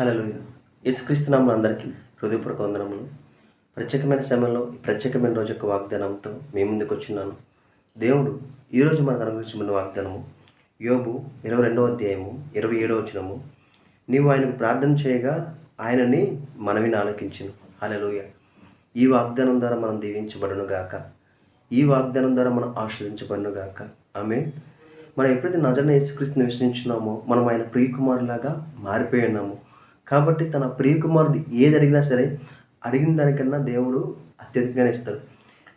Hello యేసుక్రీస్తునామం అందరికీ హృదయపూర్వక వందనములు. ప్రత్యేకమైన సమయంలో ప్రత్యేకమైన రోజు యొక్క వాగ్దానంతో మీ ముందుకు వచ్చినాను. దేవుడు ఈరోజు మనకు అనుగ్రహించిన వాగ్దానము యోబు ఇరవై రెండవ అధ్యాయము ఇరవై ఏడవ వచనము. నీవు ఆయనకు ప్రార్థన చేయగా ఆయనని మనవిని ఆలకించును హలలోయ ఈ వాగ్దానం ద్వారా మనం దీవించబడను గాక. ఈ వాగ్దానం ద్వారా మనం ఆశ్రయించబడను గాక. ఆమె మనం ఎప్పుడైతే నజన యేసుక్రీస్తుని విశ్వసించున్నామో మనం ఆయన ప్రియకుమారులాగా మారిపోయి ఉన్నాము. కాబట్టి తన ప్రియకుమారుడు ఏది అడిగినా సరే అడిగిన దానికన్నా దేవుడు అత్యధికంగానే ఇస్తాడు.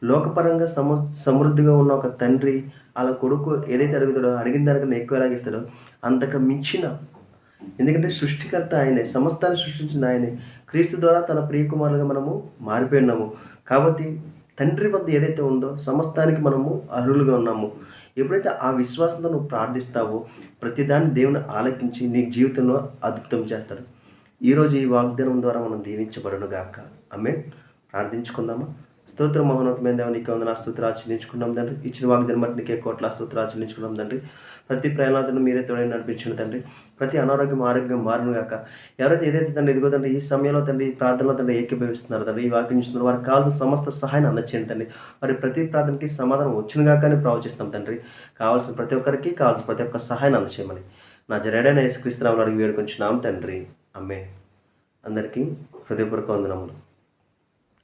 లోకపరంగా సమ సమృద్ధిగా ఉన్న ఒక తండ్రి వాళ్ళ కొడుకు ఏదైతే అడుగుతాడో అడిగిన దానికన్నా ఎక్కువ ఎలాగిస్తాడో అంతకు మించిన. ఎందుకంటే సృష్టికర్త ఆయనే సమస్తాన్ని సృష్టించిన ఆయనే. క్రీస్తు ద్వారా తన ప్రియకుమారులుగా మనము మారిపోయినాము కాబట్టి తండ్రి వద్ద ఏదైతే ఉందో సమస్తానికి మనము అర్హులుగా ఉన్నాము. ఎప్పుడైతే ఆ విశ్వాసంతో నువ్వు ప్రార్థిస్తావో ప్రతిదాన్ని దేవుని ఆలకించి నీ జీవితంలో అద్భుతం చేస్తాడు. ఈరోజు ఈ వాగ్దానం ద్వారా మనం దీవించబడను గాక ఆమె ప్రార్థించుకుందామా? స్తోత్ర మహోన్నతమైన దేవ నీకు వందన స్తోత్ర ఆచరించుకున్నాం తండ్రి. ఇచ్చిన వాగ్దానం బట్టి నీకే కోట్ల స్తోత్ర ఆచరించుకున్నాం తండ్రి. ప్రతి ప్రయాణాలను మీరే తోడే నడిపించిన తండ్రి. ప్రతి అనారోగ్యం ఆరోగ్యం మారును గాక ఎవరైతే ఏదైతే తండ్రి ఇదిగో తండ్రి ఈ సమయంలో తండ్రి ఈ ప్రార్థనలో తండ్రి ఏకీభవిస్తున్నారు తండ్రి ఈ వాక్యం ఇస్తున్నారు వారికి కావాల్సిన సమస్త సహాయాన్ని అందచేయండి తండ్రి. వారి ప్రతి ప్రార్థనకి సమాధానం వచ్చిన గాక అని ప్రవచిస్తాం తండ్రి. కావాల్సిన ప్రతి ఒక్కరికి కావాల్సిన ప్రతి ఒక్క సహాయాన్ని అందచేయమని. నా జరేడైన యేసుక్రీస్తునామని అడిగి వేడుకొంచున్నాం తండ్రి. అమ్మే అందరికీ హృదయపూర్వక వందనములు.